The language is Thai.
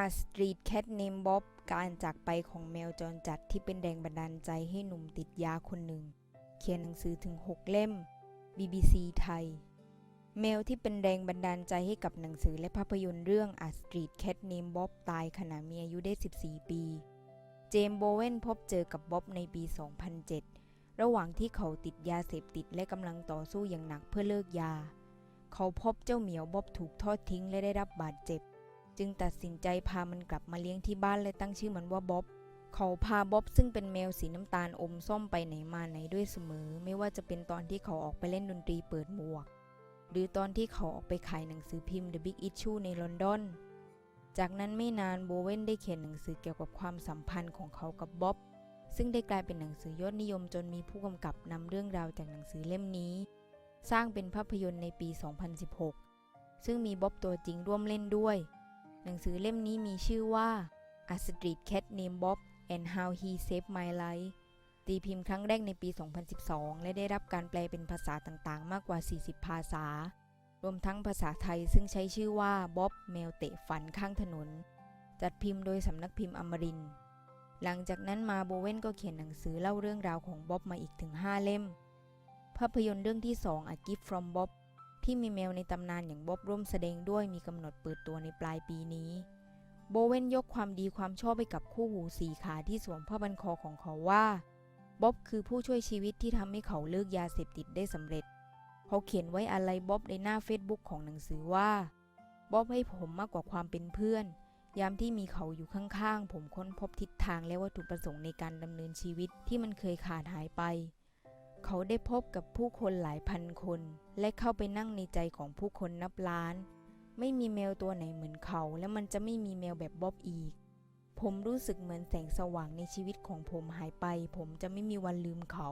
A Street Cat Named Bob การจากไปของแมวจรจัดที่เป็นแรงบันดาลใจให้หนุ่มติดยาคนหนึ่ง เขียนหนังสือถึง 6 เล่ม BBC ไทย แมวที่เป็นแรงบันดาลใจให้กับหนังสือและภาพยนตร์เรื่อง A Street Cat Named Bob ตายขณะมีอายุได้ 14 ปี เจมโบเวนพบเจอกับบ๊อบในปี 2007 ระหว่างที่เขาติดยาเสพติดและกำลังต่อสู้อย่างหนักเพื่อเลิกยา เขาพบเจ้าเหมียวบ๊อบถูกทอดทิ้งและได้รับบาดเจ็บ จึงตัดสินใจพามันกลับมาเลี้ยงที่บ้านและตั้งชื่อมันว่าบ๊อบเขาพาบ๊อบซึ่งเป็นแมวสีน้ำตาลอมส้มไปไหนมาไหนด้วยเสมอ ไม่ว่าจะเป็นตอนที่เขาออกไปเล่นดนตรีเปิดหมวก หรือตอนที่เขาออกไปขายหนังสือพิมพ์ The Big Issue ในลอนดอน จากนั้นไม่นานโบเวนได้เขียนหนังสือเกี่ยวกับความสัมพันธ์ของเขากับบ๊อบซึ่งได้กลายเป็นหนังสือยอดนิยมจนมีผู้กำกับนำเรื่องราวจากหนังสือเล่มนี้ สร้างเป็นภาพยนตร์ในปี 2016 ซึ่งมีบ๊อบตัวจริงร่วมเล่นด้วย หนังสือเล่มนี้มีชื่อว่า A Street Cat Named Bob and How He Saved My Life ตีพิมพ์ครั้งแรกในปี 2012 และได้รับการแปลเป็นภาษาต่างๆ มากกว่า 40 ภาษา รวมทั้งภาษาไทยซึ่งใช้ชื่อว่าบ๊อบแมวเตะฝันข้างถนน จัดพิมพ์โดยสำนักพิมพ์อมริน หลังจากนั้นมาโบเวนก็เขียนหนังสือเล่าเรื่องราวของบ๊อบมาอีกถึง 5 เล่ม ภาพยนตร์เรื่องที่ 2 A Gift from Bob ที่มีแมวในตำนานอย่างบ๊อบร่วมแสดงด้วยมีกำหนดเปิดตัวในปลายปีนี้ โบเวนยกความดีความชอบไปกับคู่หูสีขาที่สวมผ้าบันคอของเขาว่าบ๊อบคือผู้ช่วยชีวิตที่ทำให้เขาเลิกยาเสพติดได้สำเร็จ เขาเขียนไว้อะไรบ๊อบในหน้าเฟซบุ๊กของหนังสือว่าบ๊อบให้ผมมากกว่าความเป็นเพื่อน ยามที่มีเขาอยู่ข้างๆ ผมค้นพบทิศทางและวัตถุประสงค์ในการดำเนินชีวิตที่มันเคยขาดหายไป เขาได้พบกับผู้คนหลายพันคน และเข้าไปนั่งในใจของผู้คนนับล้าน ไม่มีแมวตัวไหนเหมือนเขา และมันจะไม่มีแมวแบบบ๊อบอีก ผมรู้สึกเหมือนแสงสว่างในชีวิตของผมหายไป ผมจะไม่มีวันลืมเขา